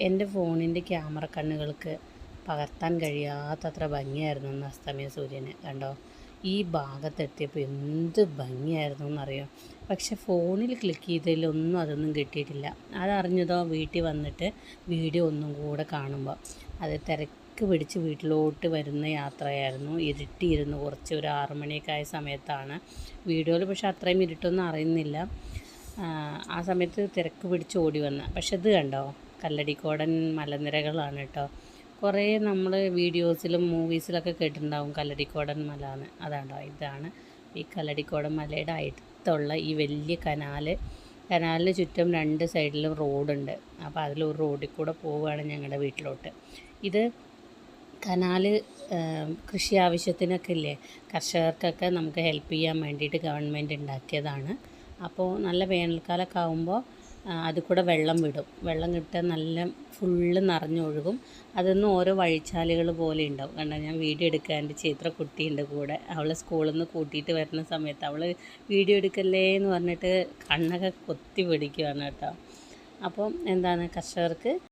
എന്റെ ഫോണിന്റെ ക്യാമറ കണ്ണുകൾക്ക് പകർത്താൻ കഴിയാത്തത്ര ഭംഗിയായിരുന്നു അന്ന് അസ്തമയ സൂര്യന് കണ്ടോ? ഈ ഭാഗത്തെത്തിയപ്പോൾ എന്ത് ഭംഗിയായിരുന്നു എന്നറിയാം? പക്ഷെ ഫോണിൽ ക്ലിക്ക് ചെയ്തതിലൊന്നും അതൊന്നും കിട്ടിയിട്ടില്ല. അതറിഞ്ഞതോ? വീട്ടിൽ വന്നിട്ട് വീഡിയോ ഒന്നും കൂടെ കാണുമ്പോൾ. അത് തിരക്ക് പിടിച്ച് വീട്ടിലോട്ട് വരുന്ന യാത്രയായിരുന്നു. ഇരുട്ടിയിരുന്നു. കുറച്ച് ഒരു ആറുമണിയൊക്കെ ആയ സമയത്താണ് വീഡിയോയിൽ. പക്ഷെ അത്രയും ഇരുട്ടൊന്നും അറിയുന്നില്ല. ആ സമയത്ത് തിരക്ക് പിടിച്ച് ഓടി വന്ന. പക്ഷെ ഇത് കണ്ടോ? കല്ലടിക്കോടൻ മലനിരകളാണ് കേട്ടോ. കുറേ നമ്മൾ വീഡിയോസിലും മൂവീസിലൊക്കെ കേട്ടിട്ടുണ്ടാവും കല്ലടിക്കോടൻ മല എന്ന്. അതാണ്ടോ ഇതാണ് ഈ കല്ലടിക്കോടൻ മലയുടെ അടുത്തുള്ള ഈ വലിയ കനാല്. കനാലിന് ചുറ്റും രണ്ട് സൈഡിലും റോഡുണ്ട്. അപ്പോൾ അതിൽ ഒരു റോഡിൽ കൂടെ പോവുകയാണ് ഞങ്ങളുടെ വീട്ടിലോട്ട്. ഇത് കനാല് കൃഷി ആവശ്യത്തിനൊക്കെ ഇല്ലേ? കർഷകർക്കൊക്കെ നമുക്ക് ഹെൽപ്പ് ചെയ്യാൻ വേണ്ടിയിട്ട് ഗവൺമെന്റ് ഉണ്ടാക്കിയതാണ്. അപ്പോൾ നല്ല വേനൽക്കാലമൊക്കെ ആകുമ്പോൾ അതിൽ കൂടെ വെള്ളം വിടും. വെള്ളം കിട്ടാൻ നല്ല ഫുള്ള് നിറഞ്ഞൊഴുകും അതൊന്നും ഓരോ വഴിച്ചാലുകൾ പോലെ ഉണ്ടാവും. കണ്ടോ? ഞാൻ വീഡിയോ എടുക്കാൻ എന്റെ ചിത്ര കുട്ടിയുണ്ട് കൂടെ. അവളെ സ്കൂളിൽ നിന്ന് കൂട്ടിയിട്ട് വരുന്ന സമയത്ത് അവൾ വീഡിയോ എടുക്കല്ലേ എന്ന് പറഞ്ഞിട്ട് കണ്ണൊക്കെ കൊത്തി പിടിക്കുകയാണ് കേട്ടോ. അപ്പം എന്താണ്? കർഷകർക്ക്